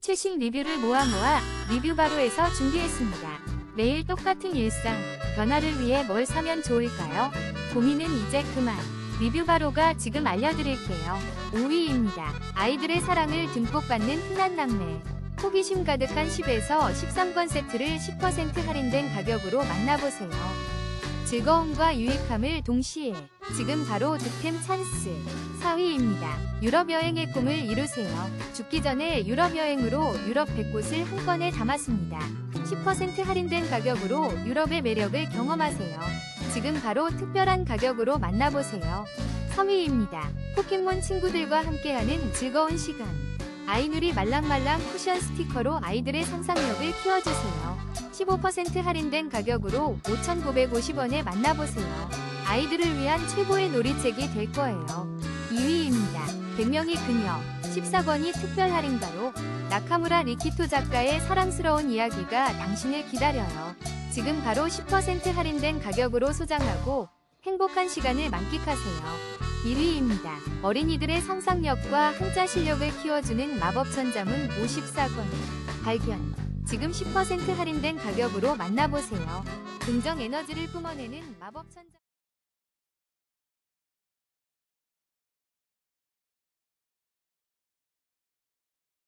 최신 리뷰를 모아 모아 리뷰 바로에서 준비했습니다. 매일 똑같은 일상, 변화를 위해 뭘 사면 좋을까요? 고민은 이제 그만. 리뷰 바로가 지금 알려드릴게요. 5위입니다. 아이들의 사랑을 듬뿍 받는 흔한 남매. 호기심 가득한 10에서 13권 세트를 10% 할인된 가격으로 만나보세요. 즐거움과 유익함을 동시에 지금 바로 득템 찬스 4위입니다. 유럽 여행의 꿈을 이루세요. 죽기 전에 유럽 여행으로 유럽 100곳을 한 건에 담았습니다. 10% 할인된 가격으로 유럽의 매력을 경험하세요. 지금 바로 특별한 가격으로 만나보세요. 3위입니다. 포켓몬 친구들과 함께하는 즐거운 시간. 아이누리 말랑말랑 쿠션 스티커로 아이들의 상상력을 키워주세요. 15% 할인된 가격으로 5,950원에 만나보세요. 아이들을 위한 최고의 놀이책이 될 거예요. 2위입니다. 100명의 그녀, 14권이 특별 할인가로 나카무라 리키토 작가의 사랑스러운 이야기가 당신을 기다려요. 지금 바로 10% 할인된 가격으로 소장하고 행복한 시간을 만끽하세요. 1위입니다. 어린이들의 상상력과 한자 실력을 키워주는 마법 천자문 54권 발견. 지금 10% 할인된 가격으로 만나보세요. 긍정 에너지를 뿜어내는 마법천자